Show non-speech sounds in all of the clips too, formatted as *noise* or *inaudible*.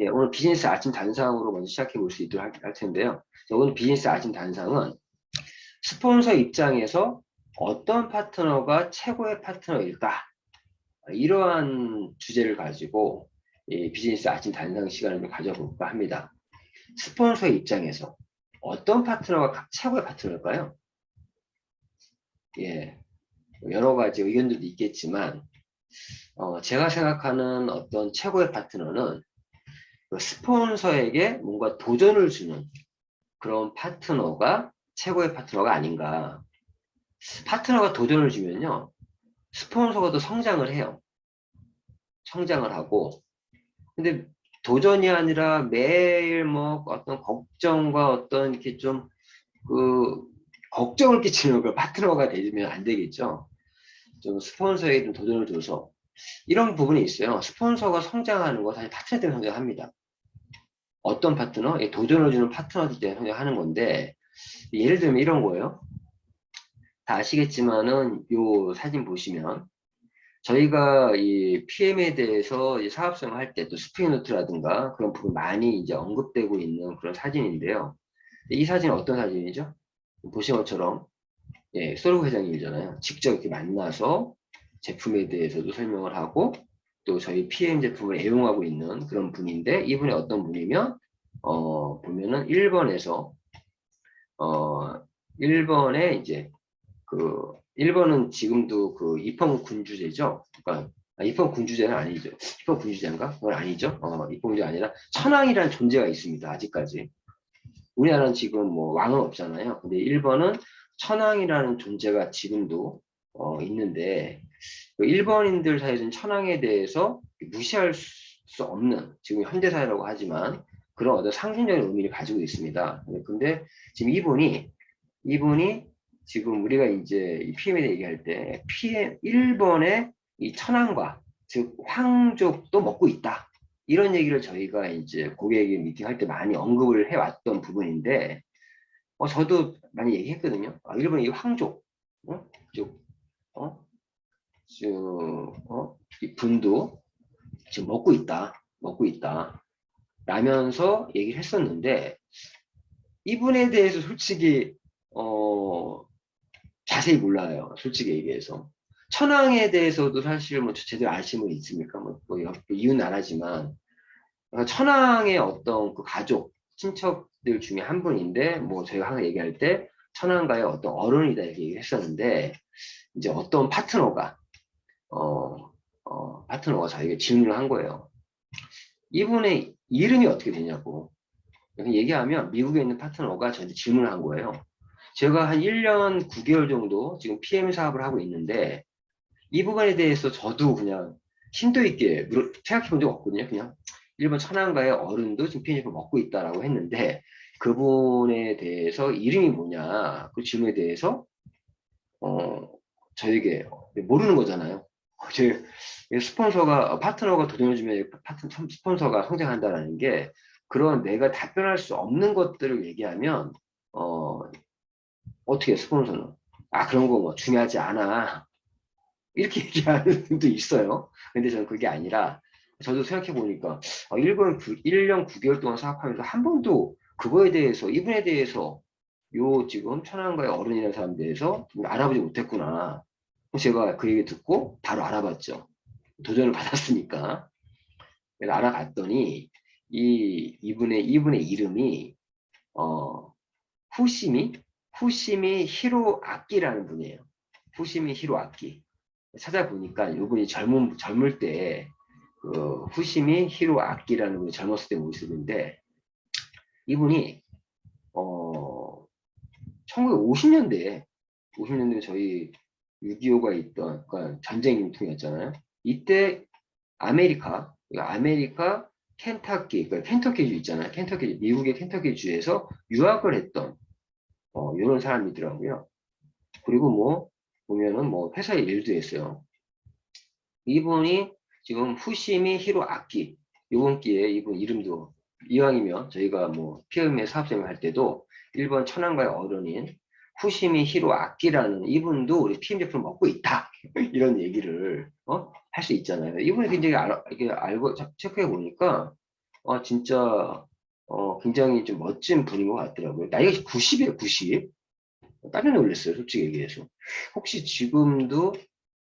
예, 오늘 비즈니스 아침 단상으로 먼저 시작해 볼 수 있도록 할, 할 텐데요. 자, 오늘 비즈니스 아침 단상은 스폰서 입장에서 어떤 파트너가 최고의 파트너일까? 이러한 주제를 가지고 이 비즈니스 아침 단상 시간을 좀 가져볼까 합니다. 스폰서 입장에서 어떤 파트너가 각 최고의 파트너일까요? 예, 여러 가지 의견들도 있겠지만 어, 제가 생각하는 어떤 최고의 파트너는 그 스폰서에게 뭔가 도전을 주는 그런 파트너가 최고의 파트너가 아닌가. 파트너가 도전을 주면요. 스폰서가 더 성장을 해요. 성장을 하고. 근데 도전이 아니라 매일 뭐 어떤 걱정과 어떤 이렇게 좀 그 걱정을 끼치는 그 파트너가 되면 안 되겠죠. 좀 스폰서에게 좀 도전을 줘서 이런 부분이 있어요. 스폰서가 성장하는 거 사실 파트너 때문에 성장합니다. 어떤 파트너? 예, 도전을 주는 파트너들 때문에 성장하는 건데 예를 들면 이런 거예요. 다 아시겠지만은 요 사진 보시면 저희가 이 PM에 대해서 사업성 할 때 또 스프링노트라든가 그런 부분 많이 이제 언급되고 있는 그런 사진인데요. 이 사진은 어떤 사진이죠? 보신 것처럼 예, 소르 회장님이잖아요. 직접 이렇게 만나서 제품에 대해서도 설명을 하고 또 저희 PM 제품을 애용하고 있는 그런 분인데 이분이 어떤 분이면 어 보면은 1번에서 어 1번에 이제 그 1번은 지금도 그 입헌 군주제죠. 그러니까 아, 입헌 군주제는 아니죠. 입헌 군주제인가? 그건 아니죠. 어, 입헌 군주제 아니라 천황이라는 존재가 있습니다. 아직까지. 우리나라는 지금 뭐 왕은 없잖아요. 근데 1번은 천황이라는 존재가 지금도 어, 있는데 그 일본인들 사이에서는 천황에 대해서 무시할 수 없는 지금 현대사회라고 하지만 그런 어떤 상징적인 의미를 가지고 있습니다. 근데 지금 이분이 이분이 지금 우리가 이제 이 PM에 대해 얘기할 때 PM 일본의 이 천황과 즉 황족도 먹고 있다. 이런 얘기를 저희가 이제 고객 미팅할 때 많이 언급을 해왔던 부분인데 어, 저도 많이 얘기했거든요. 아, 일본의 이 황족, 어? 즉, 어? 저, 어? 이 분도 지금 먹고 있다. 먹고 있다. 라면서 얘기를 했었는데, 이분에 대해서 솔직히, 어, 자세히 몰라요. 솔직히 얘기해서. 천황에 대해서도 사실 뭐 제대로 분 있습니까? 뭐, 뭐 이웃 나라지만, 천황의 어떤 그 가족, 친척들 중에 한 분인데, 뭐 저희가 항상 얘기할 때, 천황가의 어떤 어른이다 이렇게 얘기했었는데, 이제 어떤 파트너가, 어, 어, 파트너가 저에게 질문을 한 거예요. 이분의 이름이 어떻게 되냐고. 얘기하면 미국에 있는 파트너가 저한테 질문을 한 거예요. 제가 한 1년 9개월 정도 지금 PM 사업을 하고 있는데 이 부분에 대해서 저도 그냥 심도 있게 생각해 본 적 없거든요. 그냥 일본 천안가의 어른도 지금 PM을 먹고 있다라고 했는데 그분에 대해서 이름이 뭐냐 그 질문에 대해서 어 저에게 모르는 거잖아요. 제 스폰서가 파트너가 도전해주면 파트 스폰서가 성장한다라는 게 그런 내가 답변할 수 없는 것들을 얘기하면 어 어떻게 스폰서는 아 그런 거 뭐 중요하지 않아 이렇게 *laughs* 얘기하는 분도 있어요. 근데 저는 그게 아니라 저도 생각해 보니까 1년, 1년 9개월 동안 사업하면서 한 번도 그거에 대해서 이분에 대해서 요 지금 천안가의 어른이라는 사람에 대해서 알아보지 못했구나. 제가 그 얘기 듣고 바로 알아봤죠. 도전을 받았으니까. 그래서 알아봤더니 이 이분의 이분의 이름이 어 후시미 후시미 히로 아키라는 분이에요. 후시미 히로 아키. 찾아보니까 이분이 젊은 젊을 때 그 후시미 히로 아키라는 분이 젊었을 때 모습인데 이분이 어 1950년대에 50년대 저희 6.25가 있던 그러니까 전쟁 유통이었잖아요. 이때 아메리카, 그러니까 아메리카 켄터키, 그러니까 켄터키주 있잖아요. 켄터키, 미국의 켄터키주에서 유학을 했던 어, 이런 사람이더라고요. 그리고 뭐 보면은 뭐 회사에 일도 했어요. 이분이 지금 후시미 히로 아키 이번 기회에 이분 이름도 이왕이면 저희가 뭐 피음의 사업생활 할 때도 일본 천안가의 어른인 후시미 히로 아키라는 이분도 우리 PM 제품을 먹고 있다 *laughs* 이런 얘기를 어? 할 수 있잖아요. 이분이 굉장히 알, 이렇게 알고 체크해 보니까 어, 진짜, 어, 굉장히 좀 멋진 분인 것 같더라고요. 나이가 90이에요, 90. 깜짝 놀랐어요, 솔직히 얘기해서. 혹시 지금도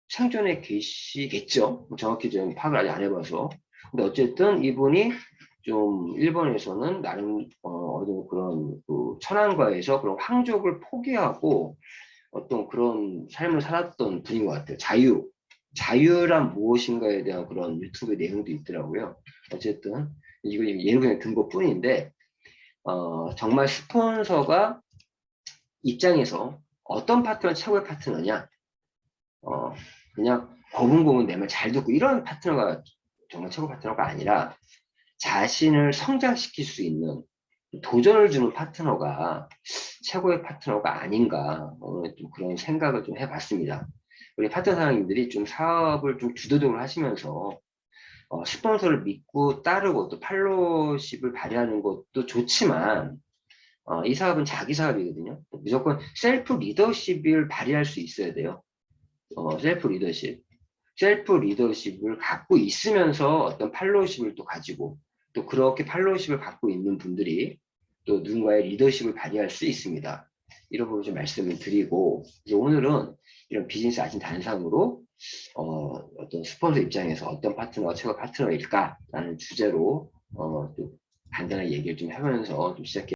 생존에 계시겠죠? 정확히 좀 파악을 아직 안 해봐서. 근데 어쨌든 이분이 좀 일본에서는 나름 어, 어떤 그런 그 천황과에서 그런 황족을 포기하고 어떤 그런 삶을 살았던 분인 것 같아요. 자유. 자유란 무엇인가에 대한 그런 유튜브 내용도 있더라고요. 어쨌든 이거 예를 그냥 든 것뿐인데 어, 정말 스폰서가 입장에서 어떤 파트너가 최고의 파트너냐 어, 그냥 고분고분 내말잘 듣고 이런 파트너가 정말 최고 파트너가 아니라 자신을 성장시킬 수 있는 도전을 주는 파트너가 최고의 파트너가 아닌가 어, 좀 그런 생각을 좀 해봤습니다. 우리 파트너 사장님들이 좀 사업을 좀 주도적으로 하시면서 어, 스폰서를 믿고 따르고 또 팔로우십을 발휘하는 것도 좋지만 어, 이 사업은 자기 사업이거든요. 무조건 셀프 리더십을 발휘할 수 있어야 돼요. 어, 셀프 리더십. 셀프 리더십을 갖고 있으면서 어떤 팔로우십을 또 가지고 또 그렇게 팔로우십을 갖고 있는 분들이 또 누군가의 리더십을 발휘할 수 있습니다. 이런 부분 좀 말씀을 드리고 이제 오늘은 이런 비즈니스 아신 단상으로 어, 어떤 스폰서 입장에서 어떤 파트너가 최고 파트너일까라는 주제로 어, 또 간단하게 얘기를 좀 해보면서 좀 시작해.